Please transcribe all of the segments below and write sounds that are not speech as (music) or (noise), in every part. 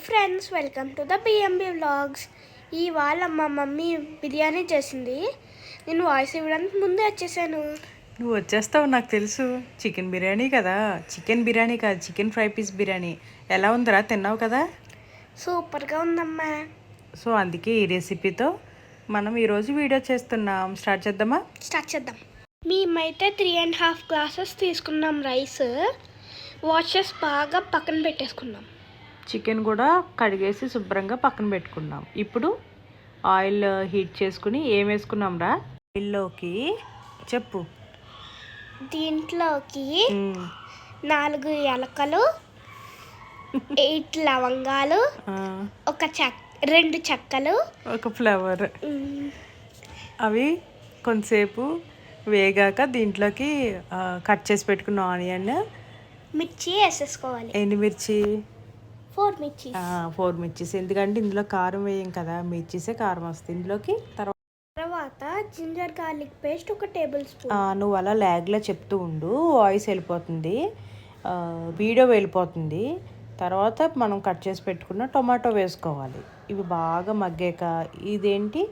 Friends welcome to the BMB vlogs ఇవాళ మా mummy biryani చేసింది. నేను వాయిస్ ఇవ్వడానికి ముందే వచ్చేసాను. నువ్వు వచ్చేస్తావు నాకు తెలుసు. చికెన్ బిర్యానీ కదా. చికెన్ బిర్యానీ కాదు చికెన్ ఫ్రై పీస్ బిర్యానీ. ఎలా ఉందిరా? తిన్నావు కదా? సూపర్గా ఉందమ్మా. సో అందుకే ఈ రెసిపీతో మనం ఈరోజు వీడియో చేస్తున్నాం. స్టార్ట్ చేద్దామా? స్టార్ట్ చేద్దాం. మేమైతే త్రీ అండ్ హాఫ్ గ్లాసెస్ తీసుకున్నాం రైస్. వాషెస్ బాగా పక్కన పెట్టేసుకున్నాం. చికెన్ కూడా కడిగేసి శుభ్రంగా పక్కన పెట్టుకున్నాం. ఇప్పుడు ఆయిల్ హీట్ చేసుకుని ఏం వేసుకున్నాం రా? ఆయిల్లోకి చెప్పు. దీంట్లోకి. నాలుగు ఎలకలు ఎయిట్ లవంగాలు ఆ, ఒక చెక్ రెండు చెక్కలు. ఒక ఫ్లవర్. అవి కొంతసేపు వేగాక దీంట్లోకి కట్ చేసి పెట్టుకున్న ఆనియన్ మిర్చి వేసేసుకోవాలి. ఎండుమిర్చి ఫోర్ మిర్చి ఆ, ఫోర్ మిర్చీస్. ఎందుకంటే ఇందులో కారం వేయం కదా మిర్చీసే కారం వస్తుంది. ఇందులోకి తర్వాత తర్వాత జింజర్ గార్లిక్ పేస్ట్ ఒక టేబుల్ స్పూన్. నువ్వు అలా ల్యాగ్లో చెప్తూ ఉండు. వాయిస్ వెళ్ళిపోతుంది. వీడియో వెళ్ళిపోతుంది. తర్వాత మనం కట్ చేసి పెట్టుకున్న టొమాటో వేసుకోవాలి. ఇవి బాగా మగ్గాక ఇదేంటి?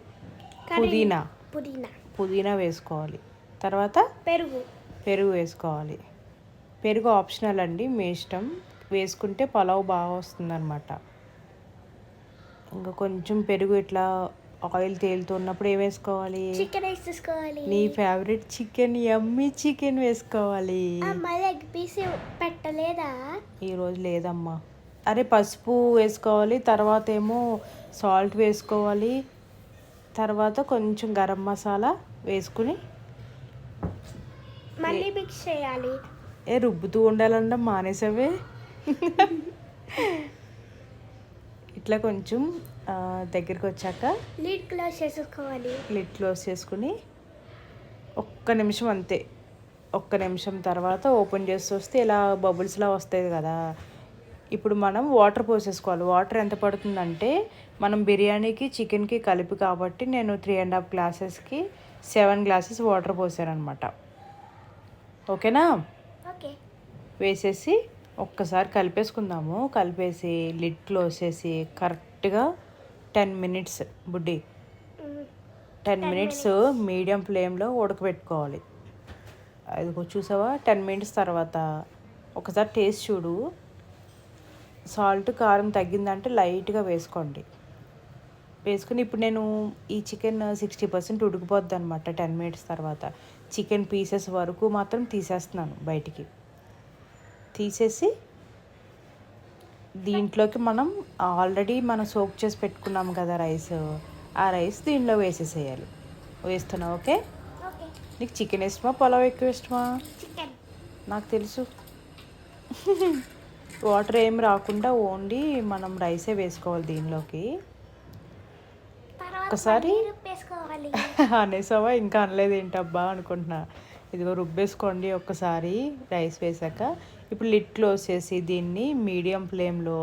పుదీనా. పుదీనా. పుదీనా వేసుకోవాలి. తర్వాత పెరుగు. పెరుగు వేసుకోవాలి. పెరుగు ఆప్షనల్ అండి మీ ఇష్టం. వేసుకుంటే పలావ్ బాగా వస్తుందన్నమాట. ఇంకా కొంచెం పెరుగు ఇట్లా ఆయిల్ తేలుతున్నప్పుడు ఏం వేసుకోవాలి? చికెన్ వేసేసుకోవాలి నీ ఫేవరెట్ చికెన్ యమ్మీ చికెన్ వేసుకోవాలి. ఎగ్ పీస్ పెట్టలేదా? ఈరోజు లేదమ్మా. అరే పసుపు వేసుకోవాలి తర్వాత ఏమో సాల్ట్ వేసుకోవాలి తర్వాత కొంచెం గరం మసాలా వేసుకుని మళ్ళీ మిక్స్ చేయాలి. ఏ రుబ్బుతూ ఉండాలంటే మానేసవే. ఇట్లా కొంచెం దగ్గరికి వచ్చాక లీడ్ క్లోజ్ చేసేసుకోవాలి లిడ్ క్లోజ్ చేసుకుని ఒక్క నిమిషం అంతే. ఒక్క నిమిషం తర్వాత ఓపెన్ చేసి వస్తే ఇలా బబుల్స్లా వస్తాయి కదా. ఇప్పుడు మనం వాటర్ పోసేసుకోవాలి. వాటర్ ఎంత పడుతుందంటే మనం బిర్యానీకి చికెన్కి కలిపి కాబట్టి నేను త్రీ అండ్ హాఫ్ గ్లాసెస్కి సెవెన్ గ్లాసెస్ వాటర్ పోసాను అనమాట ఓకేనా? ఓకే. వేసేసి ఒక్కసారి కలిపేసుకుందాము. కలిపేసి లిడ్ క్లోజ్ చేసి కరెక్ట్గా టెన్ మినిట్స్ బుడ్డి. టెన్ మినిట్స్ మీడియం ఫ్లేమ్లో ఉడకబెట్టుకోవాలి. అది చూసావా? టెన్ మినిట్స్ తర్వాత ఒకసారి టేస్ట్ చూడు. సాల్ట్ కారం తగ్గిందంటే లైట్గా వేసుకోండి. వేసుకుని ఇప్పుడు నేను ఈ చికెన్ సిక్స్టీ పర్సెంట్ ఉడికిపోద్ది అనమాట టెన్ మినిట్స్ తర్వాత. చికెన్ పీసెస్ వరకు మాత్రం తీసేస్తున్నాను బయటికి. తీసేసి దీంట్లోకి మనం ఆల్రెడీ మనం సోక్ చేసి పెట్టుకున్నాం కదా రైస్ ఆ రైస్ దీనిలో వేసేసేయాలి. వేస్తున్నావు ఓకే? నీకు చికెన్ ఇష్టమా పొలావ్ ఎక్కువ ఇష్టమా? నాకు తెలుసు. వాటర్ ఏం రాకుండా ఓన్లీ మనం రైసే వేసుకోవాలి దీనిలోకి. ఒకసారి (laughs) అనేసావా? ఇంకా అనలేదు ఏంటబ్బా అనుకుంటున్నా. ఇదిగో రుబ్బేసుకోండి ఒక్కసారి రైస్ వేసాక. ఇప్పుడు లిడ్ క్లోజ్ చేసి దీన్ని మీడియం ఫ్లేమ్లో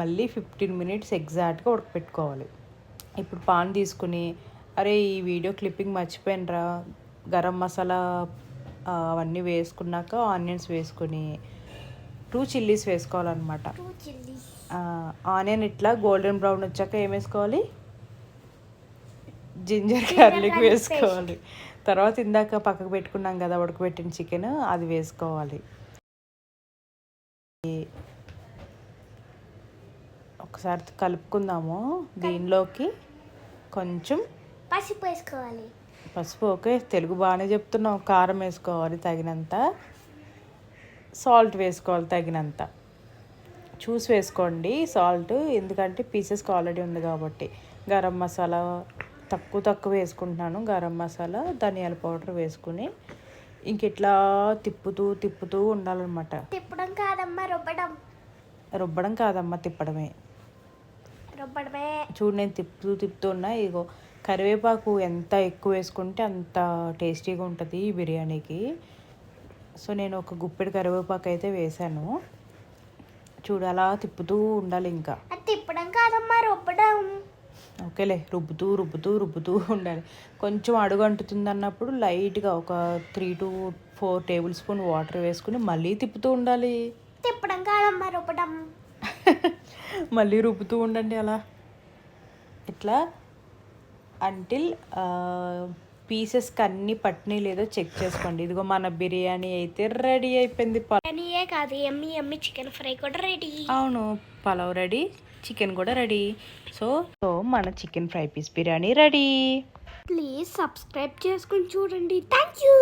మళ్ళీ ఫిఫ్టీన్ మినిట్స్ ఎగ్జాక్ట్గా ఉడకపెట్టుకోవాలి. ఇప్పుడు పాన్ తీసుకుని అరే ఈ వీడియో క్లిప్పింగ్ మర్చిపోయినరా? గరం మసాలా అవన్నీ వేసుకున్నాక ఆనియన్స్ వేసుకుని టూ చిల్లీస్ వేసుకోవాలన్నమాట. ఆనియన్ ఇట్లా గోల్డెన్ బ్రౌన్ వచ్చాక ఏం వేసుకోవాలి? జింజర్ గార్లిక్ వేసుకోవాలి. తర్వాత ఇందాక పక్కకు పెట్టుకున్నాం కదా ఉడకబెట్టిన చికెన్ అది వేసుకోవాలి. ఒకసారి కలుపుకుందాము. దీనిలోకి కొంచెం పసుపు వేసుకోవాలి. పసుపు ఓకే. తెలుగు బాగానే చెప్తున్నాం కారం వేసుకోవాలి తగినంత. సాల్ట్ వేసుకోవాలి తగినంత. చూసి వేసుకోండి సాల్ట్. ఎందుకంటే పీసెస్కి ఆల్రెడీ ఉంది కాబట్టి. గరం మసాలా తక్కువ తక్కువ వేసుకుంటున్నాను. గరం మసాలా ధనియాల పౌడర్ వేసుకుని ఇంక ఇట్లా తిప్పుతూ తిప్పుతూ ఉండాలన్నమాట. తిప్పడం కాదమ్మా రుబ్బడం. రుబ్బడం కాదమ్మా తిప్పడమే. రుబ్బడమే. చూడు నేను తిప్పుతూ తిప్పుతూ ఉన్నా ఇగో కరివేపాకు ఎంత ఎక్కువ వేసుకుంటే అంత టేస్టీగా ఉంటుంది ఈ బిర్యానీకి. సో నేను ఒక గుప్పెడు కరివేపాకు అయితే వేసాను చూడు అలా తిప్పుతూ ఉండాలి ఇంకా. తిప్పడం కాదమ్మా రుబ్బడం. ఓకేలే రుబ్బుతూ రుబ్బుతూ రుబ్బుతూ ఉండాలి. కొంచెం అడుగు అంటుతుంది అన్నప్పుడు లైట్గా ఒక three to four tablespoon water వేసుకుని మళ్ళీ తిప్పుతూ ఉండాలి. తిప్పడం కాదమ్మా రుబ్బడం. (laughs) మళ్ళీ రుబ్బుతూ ఉండండి అలా. ఇట్లా అంటిల్ పీసెస్కి అన్ని పట్టినాయి లేదో చెక్ చేసుకోండి. ఇదిగో మన బిర్యానీ అయితే రెడీ అయిపోయింది ప- బిర్యానీయే కాదు ఎమ్మి ఎమ్మి చికెన్ ఫ్రై కూడా రెడీ అవును పలావ్ రెడీ చికెన్ కూడా రెడీ. సో సో మన chicken fry piece biryani ready. Please subscribe చేసుకుని చూడండి. Thank you